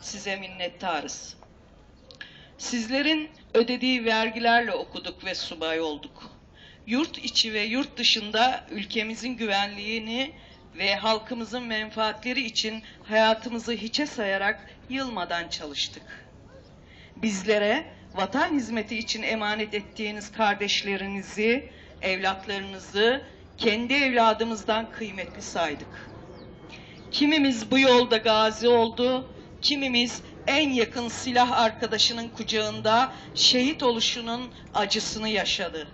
size minnettarız. Sizlerin ödediği vergilerle okuduk ve subay olduk. Yurt içi ve yurt dışında ülkemizin güvenliğini ve halkımızın menfaatleri için hayatımızı hiçe sayarak yılmadan çalıştık. Bizlere vatan hizmeti için emanet ettiğiniz kardeşlerinizi, evlatlarınızı kendi evladımızdan kıymetli saydık. Kimimiz bu yolda gazi oldu, kimimiz en yakın silah arkadaşının kucağında şehit oluşunun acısını yaşadı.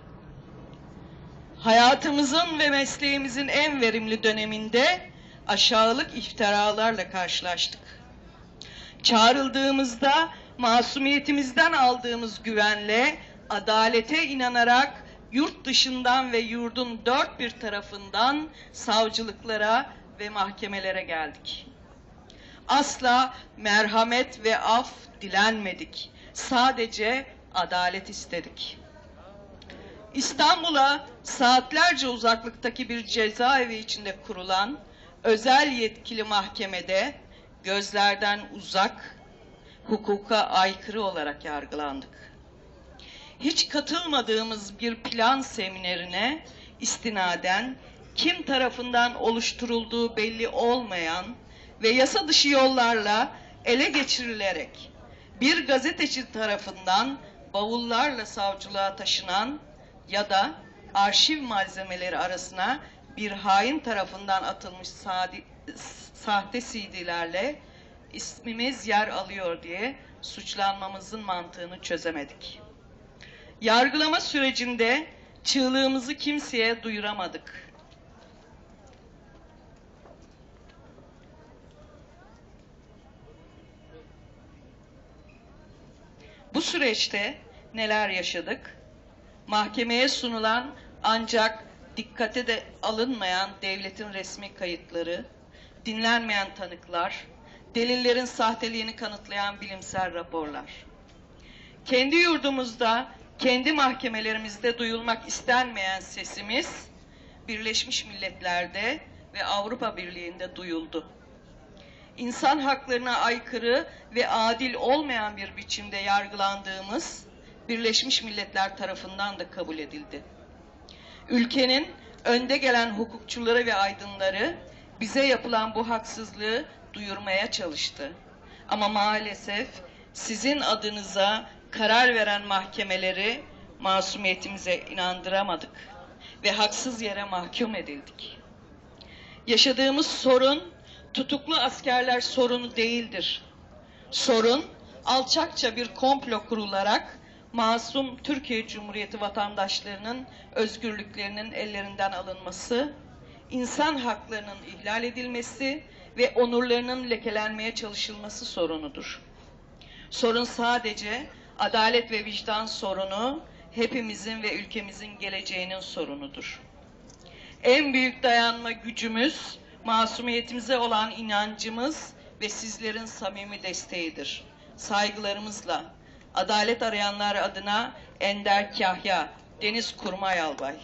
Hayatımızın ve mesleğimizin en verimli döneminde aşağılık iftiralarla karşılaştık. Çağrıldığımızda masumiyetimizden aldığımız güvenle adalete inanarak yurt dışından ve yurdun dört bir tarafından savcılıklara ve mahkemelere geldik. Asla merhamet ve af dilenmedik. Sadece adalet istedik. İstanbul'a saatlerce uzaklıktaki bir cezaevi içinde kurulan özel yetkili mahkemede gözlerden uzak, hukuka aykırı olarak yargılandık. Hiç katılmadığımız bir plan seminerine istinaden kim tarafından oluşturulduğu belli olmayan ve yasa dışı yollarla ele geçirilerek bir gazeteci tarafından bavullarla savcılığa taşınan ya da arşiv malzemeleri arasına bir hain tarafından atılmış sahte CD'lerle ismimiz yer alıyor diye suçlanmamızın mantığını çözemedik. Yargılama sürecinde çığlığımızı kimseye duyuramadık. Süreçte neler yaşadık? Mahkemeye sunulan ancak dikkate de alınmayan devletin resmi kayıtları, dinlenmeyen tanıklar, delillerin sahteliğini kanıtlayan bilimsel raporlar. Kendi yurdumuzda, kendi mahkemelerimizde duyulmak istenmeyen sesimiz Birleşmiş Milletler'de ve Avrupa Birliği'nde duyuldu. İnsan haklarına aykırı ve adil olmayan bir biçimde yargılandığımız Birleşmiş Milletler tarafından da kabul edildi. Ülkenin önde gelen hukukçuları ve aydınları bize yapılan bu haksızlığı duyurmaya çalıştı. Ama maalesef sizin adınıza karar veren mahkemeleri masumiyetimize inandıramadık ve haksız yere mahkum edildik. Yaşadığımız sorun tutuklu askerler sorunu değildir. Sorun alçakça bir komplo kurularak masum Türkiye Cumhuriyeti vatandaşlarının özgürlüklerinin ellerinden alınması, insan haklarının ihlal edilmesi ve onurlarının lekelenmeye çalışılması sorunudur. Sorun sadece adalet ve vicdan sorunu, hepimizin ve ülkemizin geleceğinin sorunudur. En büyük dayanma gücümüz, masumiyetimize olan inancımız ve sizlerin samimi desteğidir. Saygılarımızla, adalet arayanlar adına Ender Kahya, Deniz Kurmay Albay.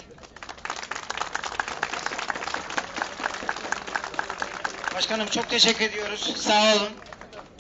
Başkanım çok teşekkür ediyoruz. Sağ olun.